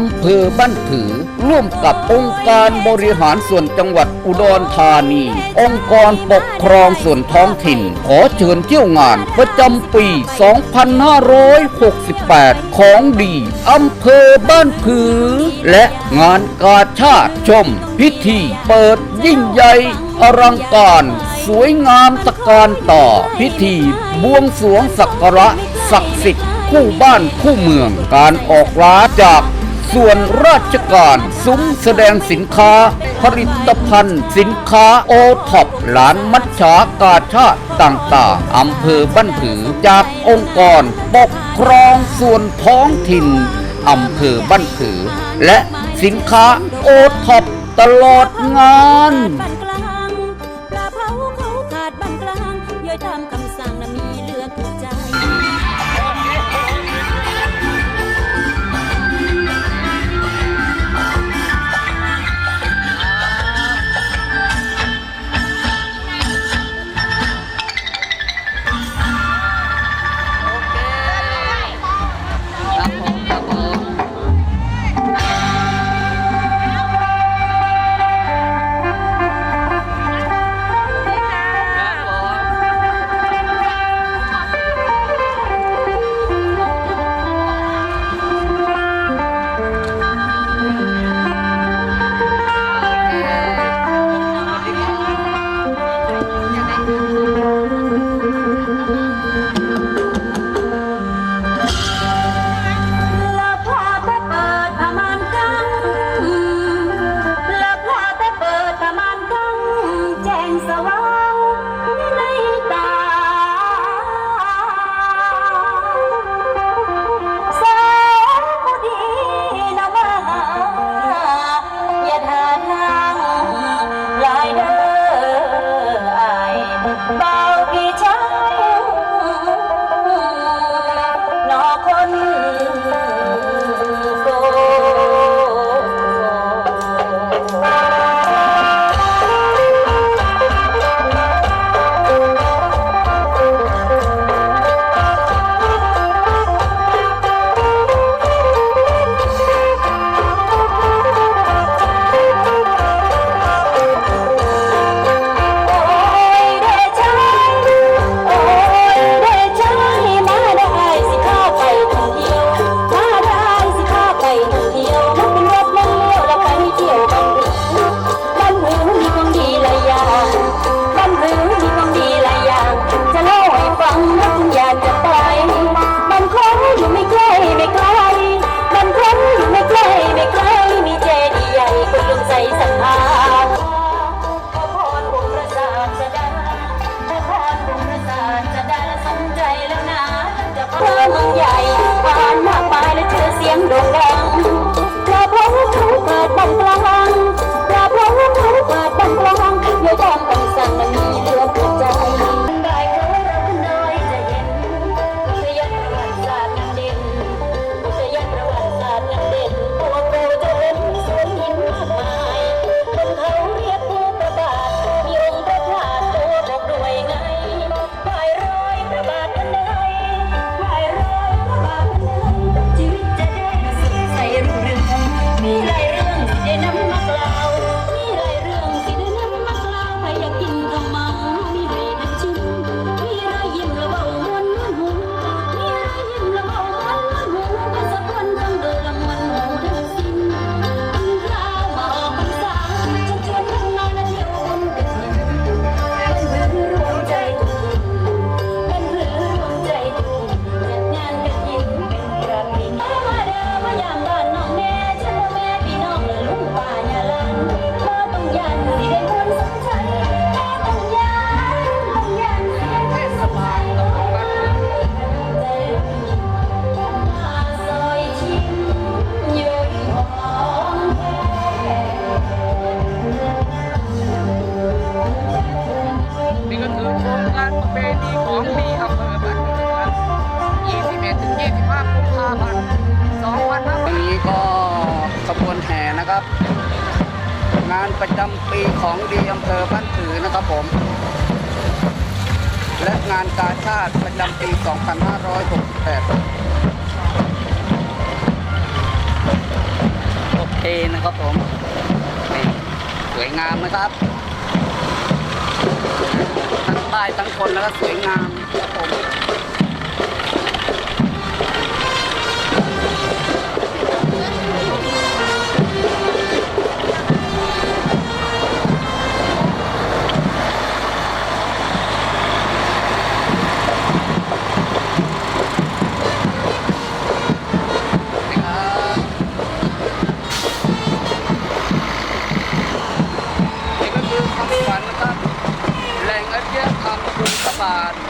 อำเภอบ้านผือ ร่วมกับองค์การบริหารส่วนจังหวัดอุดรธานี องค์กรปกครองส่วนท้องถิ่น ขอเชิญเที่ยวงานประจำปี 2568 ของดีอำเภอบ้านผือ และงานกาชาติชม พิธีเปิดยิ่งใหญ่อลังการสวยงามตะการต่อ พิธีบวงสรวงสักการะศักดิ์สิทธิ์คู่บ้านคู่เมืองการออกร้าจาก ส่วนราชการซุ้มแสดงสินค้า ผลิตภัณฑ์ สินค้าโอท็อปหลานมัชชากาชาติต่างๆ อำเภอบ้านผือจากองค์กร ปกครองส่วนท้องถิ่น อำเภอบ้านผือ และสินค้าโอท็อปตลอดงาน เคนะครับผมสวยงามนะครับทั้งป้ายทั้งคนแล้วก็สวยงามครับผม ภู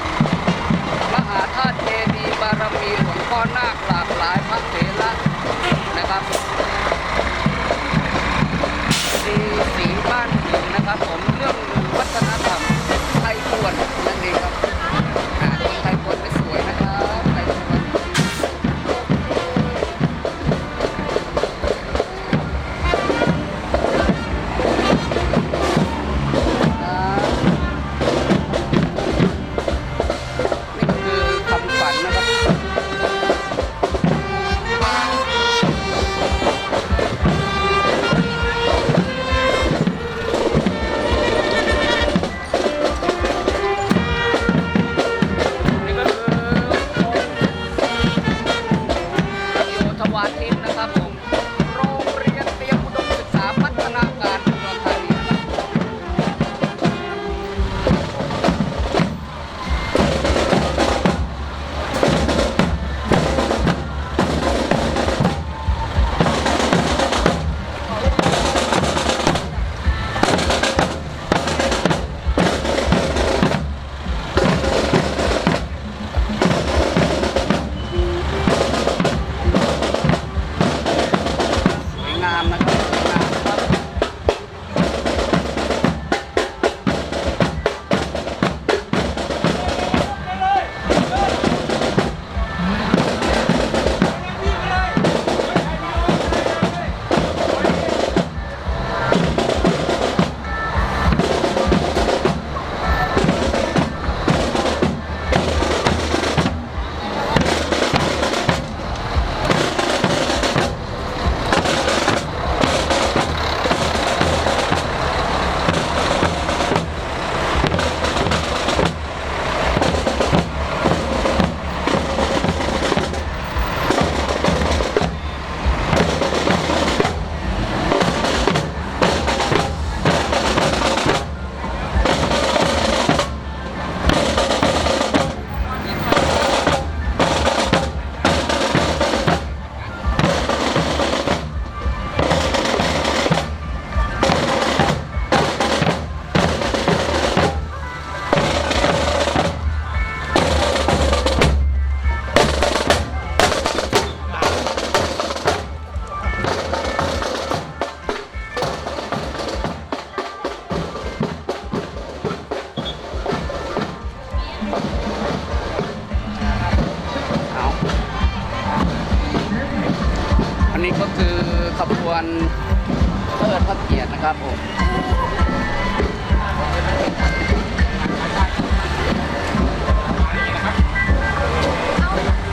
ครับผม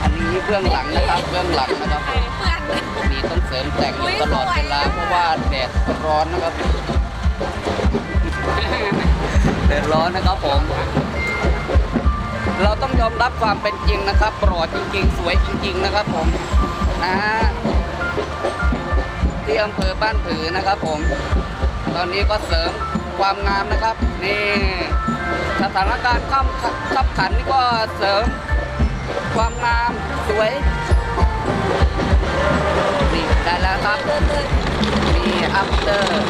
อันนี้เบื้องหลังนะครับเบื้องหลังนะครับผมมีต้องเสริมแต่งอยู่ตลอดเวลาเพราะว่าแดดร้อนนะครับแดดร้อนนะครับผมเราต้องยอมรับความเป็นจริงนะครับปลอดจริงๆ สวยจริง ๆ นะครับผมนะฮะที่อำเภอบ้านผือนะครับผม ตอนนี้ก็เสริมความงามนะครับ นี่สถานการณ์ข้ามขับขันนี่ก็เสริมความงามสวยนี่ได้แล้วครับนี่อัพเตอร์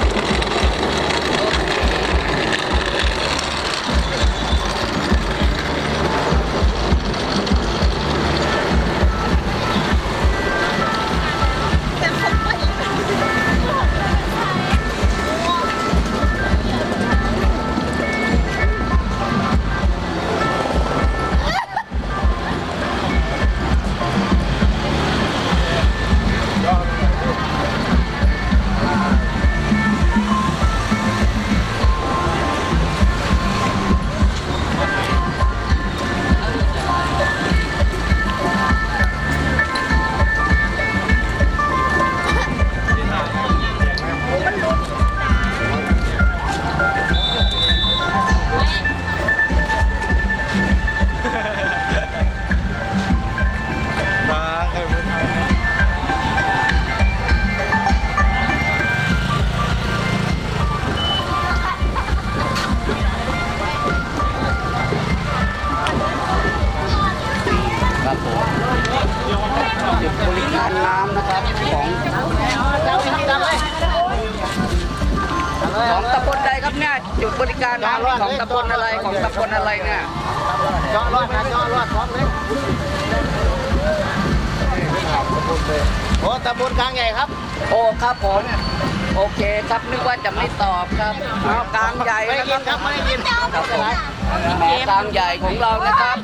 แหมกลางใหญ่ของเรานะครับ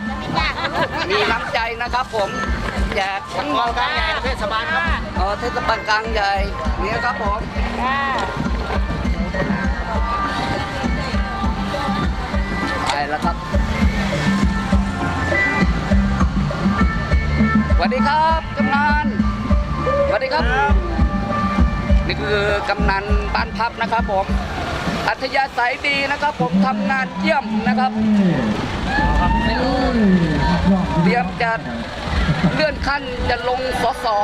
มีน้ำใจนะครับผมแจกทั้งหมกอดงกลางใหญ่เทศบาลครับเออเทศบาลกลางใหญ่เนี่ยครับผมไปแล้วครับสวัสดีครับกำนันสวัสดีครับ นี่คือกำนันบ้านพับนะครับผม อัธยาศัยดีนะครับ ผมทำงานเยี่ยมนะครับ เตรียมจะเลื่อนขั้นจะลงสสอ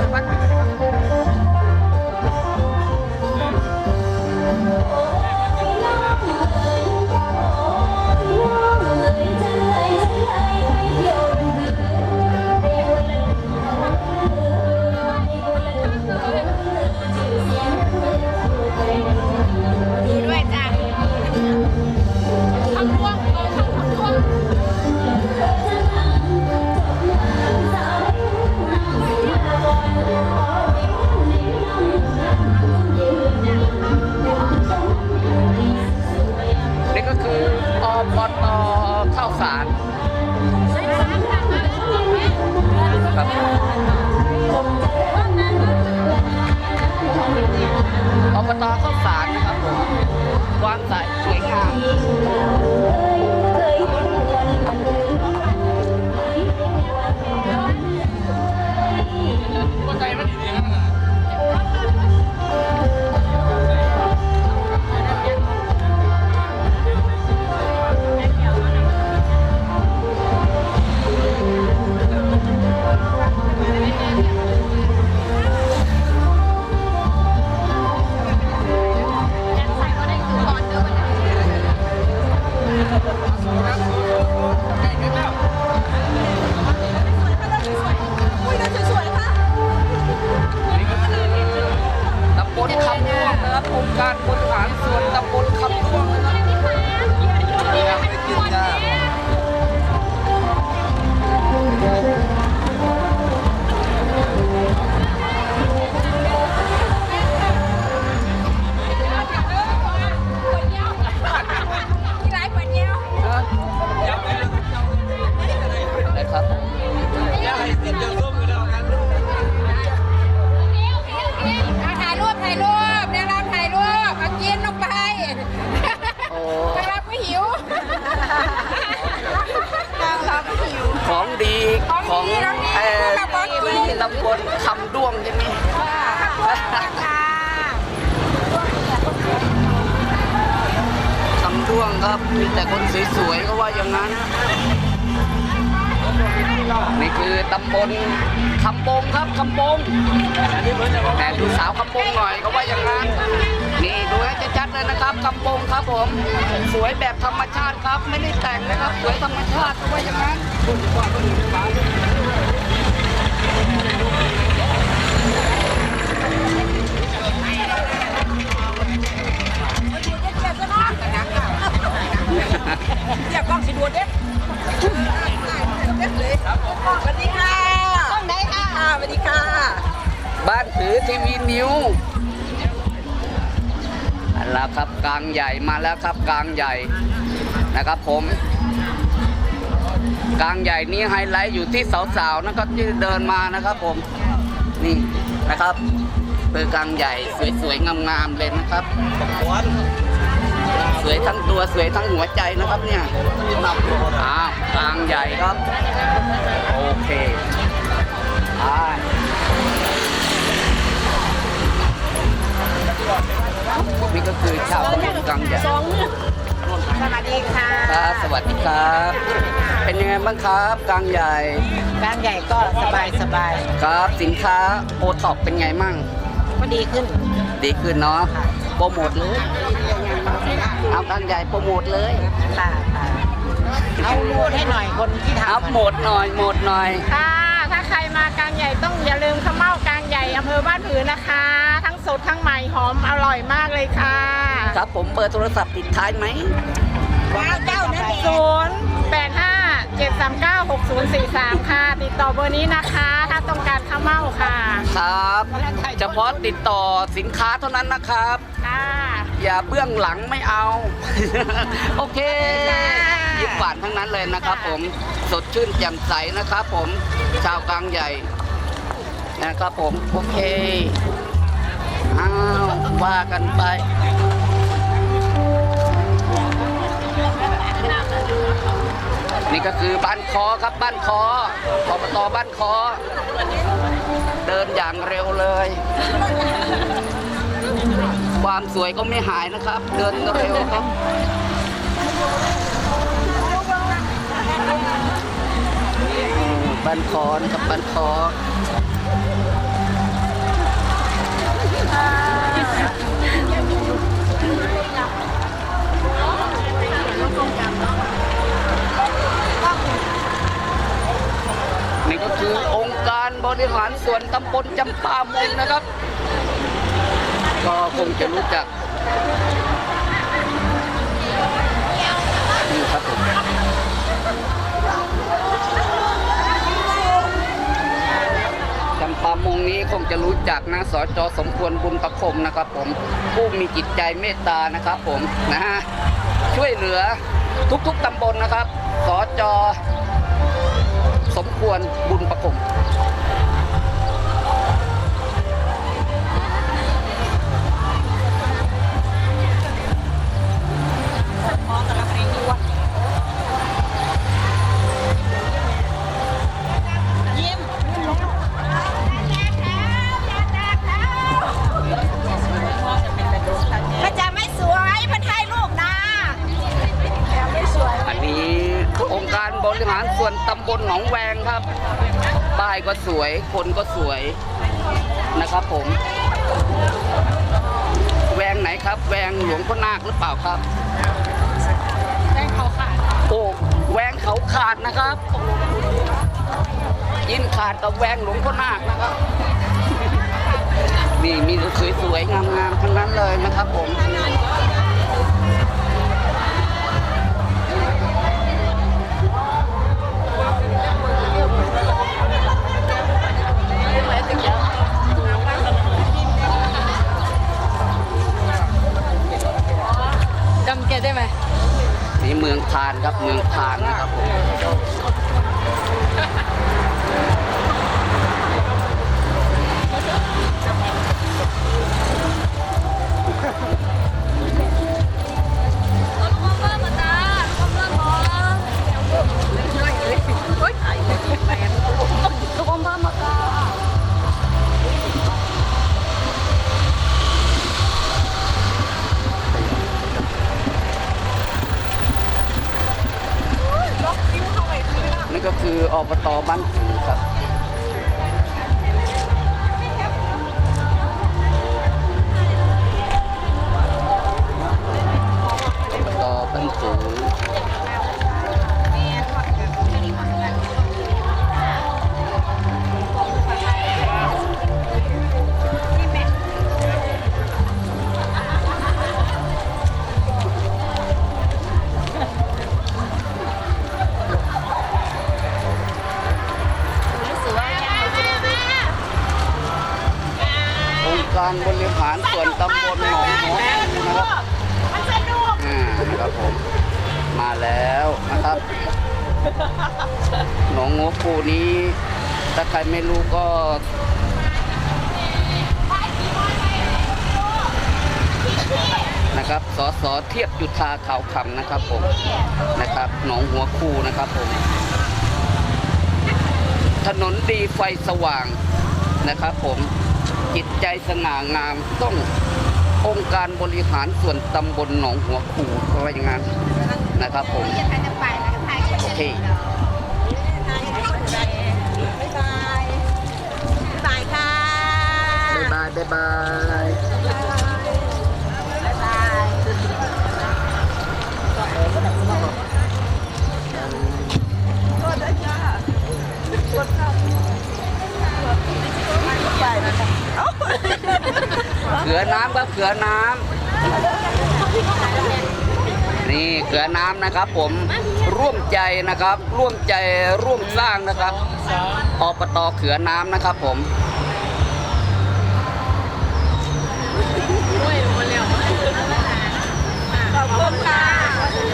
ก อบตข้าวสารนะครับผมควางสสวยงาม เลยนะครับคำบงครับผม สวยแบบธรรมชาติครับ ไม่ได้แต่งนะครับ สวยธรรมชาติก็ว่าอย่างนั้นเรียกกล้องสิดวนเด้สวัสดีค่ะกล้องไหนค่ะสวัสดีค่ะ บ้านถือทีวีนิวอัน แล้วครับกลางใหญ่มาแล้วครับกลางใหญ่นะครับผม กลางใหญ่นี้ไฮไลท์อยู่ที่สาวๆนะครับที่เดินมานะครับผมนี่นะครับคือกลางใหญ่สวยๆงามๆเลยนะครับ สวยทั้งตัวสวยทั้งหัวใจนะครับเนี่ยอ้าวกลางใหญ่ครับ โอเคอ่า นี่ก็คือชาวตำบลกลางใหญ่สวัสดีค่ะครับสวัสดีครับ เป็นยังไงบ้างครับกลางใหญ่กลางใหญ่ก็สบายสบายครับสินค้าโอท็อปเป็นไงมั่งก็ดีขึ้น ดีขึ้นเนาะโปรโมทเลยเอากลางใหญ่โปรโมทเลยค่ะค่ะเอาพูดให้หน่อยคนที่อัพทำโหมดหน่อยโหมดหน่อยค่ะ ถ้าใครมากลางใหญ่ต้องอย่าลืมข้าวเม่ากลางใหญ่อำเภอบ้านผือนะคะ ทั้งสดทั้งใหม่หอมอร่อยมากเลยค่ะครับผมเบอร์โทรศัพท์ติดท้ายไหมว้าวเจ้านั่นเอง0 8 5 7 3 9 6 0 4 3ค่ะ ติดต่อเบอร์นี้นะคะ ถ้าต้องการข้าวเม่าค่ะ ครับ เฉพาะติดต่อสินค้าเท่านั้นนะครับ ค่ะ อย่าเบื้องหลังไม่เอา โอเคค่ะยิ้มหวานทั้งนั้นเลยนะครับ ผมสดชื่นแจ่มใสนะครับ ผมชาวกลางใหญ่นะครับผมโอเคอ้าวว่ากันไปนี่ก็คือบ้านคอครับบ้านคออบตบ้านคอ เดินอย่างเร็วเลย ความสวยก็ไม่หายนะครับ เดินเร็วครับบ้านคอนะครับบ้านคอนี่ก็คือองค์การบริหารส่วนตำบลจำปามงนะครับ ก็คงจะรู้จักนี่ครับผมจำปามงนี้คงจะรู้จักนะสจสมควรบุญประคมนะครับผมผู้มีจิตใจเมตตานะครับผมนะฮะช่วยเหลือทุกๆตำบลนะครับสจสมควรบุญประคม ก็สวย คนก็สวยนะครับผม แวงไหนครับ แวงหลวงพ่อนาคหรือเปล่าครับแจ้งเขาค่ะโอ้แวงเขาขาดนะครับ ยินขาดกับแวงหลวงพ่อนาคนะครับนี่มีสวยๆงามๆทั้งนั้นเลยนะครับผมานครับเมืองพานนะครับผม็คือบตบ้านผือครับอบตบ้านผือ สสเทียบจุธาขาวคำนะครับผมนะครับหนองหัวคูนะครับผมถนนดีไฟสว่างนะครับผมจิตใจสง่างามต้ององค์การบริหารส่วนตำบลหนองหัวคูเพราะว่าอย่างนั้นนะครับผมใครจะไปนะใครจะโอเคบ๊ายบายบ๊ายบาย เขื่อน้ำครับเขือน้ำนี่เขือน้ำนะครับ ผมร่วมใจนะครับ ร่วมใจร่วมสร้างนะครับอบตเขือน้ำนะครับผม ขอบคุณค่ะ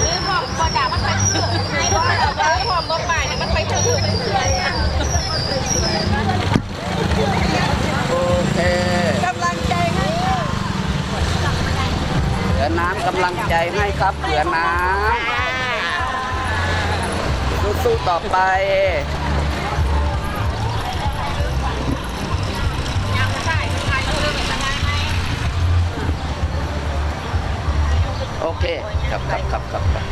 หรือบอกบอดามันไปถือให้ด้วยเอาไว้ความบ่ไปเนี่ยมันไปถือเป็นเพื่อน โอเค กำลังใจให้ เขือน้ำกำลังใจให้ ครับเขื่อน้ำสู้ๆต่อไปโอเคครับครับครับครับครับ